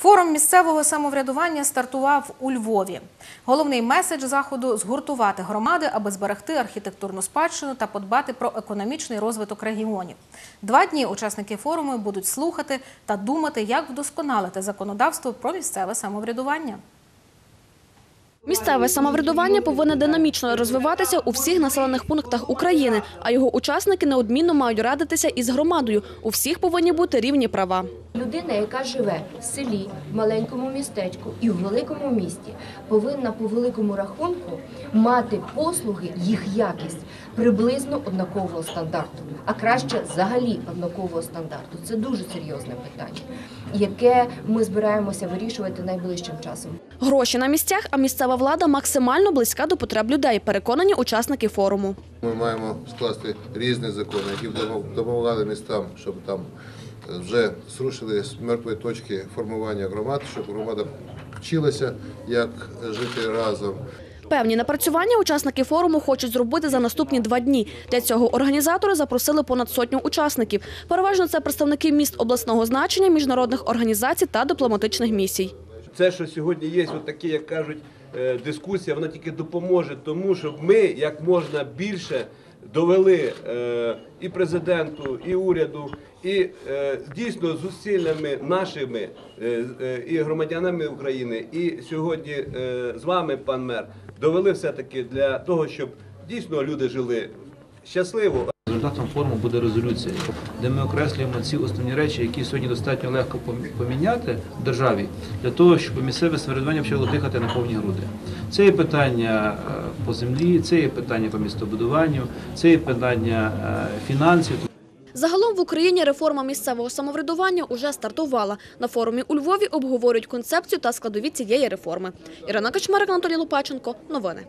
Форум місцевого самоврядування стартував у Львові. Головний меседж заходу згуртувати громади, аби зберегти архітектурну спадщину та подбати про економічний розвиток регіонів. Два дні учасники форуму будуть слухати та думати, як вдосконалити законодавство про місцеве самоврядування. Місцеве самоврядування повинне динамічно розвиватися у всіх населених пунктах України, а його учасники неодмінно мають радитися із громадою. У всіх повинні бути рівні права. Людина, яка живе в селі, в маленькому містечку і в великому місті, повинна по великому рахунку мати послуги, їх якість приблизно однакового стандарту, а краще взагалі однакового стандарту. Це дуже серйозне питання, яке ми збираємося вирішувати найближчим часом. Гроші на місцях, а місцева влада максимально близька до потреб людей, переконані учасники форуму. Ми маємо скласти різні закони, які допомагали містам, щоб там е, вже зрушили з мертвої точки формування громад, щоб громада вчилася, як жити разом. Певні напрацювання учасники форуму хочуть зробити за наступні два дні. Для цього організатори запросили понад сотню учасників. Переважно це представники міст обласного значення, міжнародних організацій та дипломатичних місій. Це, що сьогодні є, от такі, як кажуть, е, дискусія, вона тільки допоможе тому, щоб ми як можна більше довели е, і президенту, і уряду, і е, дійсно зусиллями нашими і громадянами України, і сьогодні з вами, пан мер, довели все-таки для того, щоб дійсно люди жили щасливо. Результатом форуму буде резолюція, де ми окреслюємо ці основні речі, які сьогодні достатньо легко поміняти в державі для того, щоб місцеве самоврядування почало дихати на повні груди. Це є питання е, по землі, це є питання по містобудуванню, це є питання е, фінансів. Загалом в Україні реформа місцевого самоврядування уже стартувала. На форумі у Львові обговорюють концепцію та складові цієї реформи. Ірина Качмарик, Анатолій Лопаченко. Новини.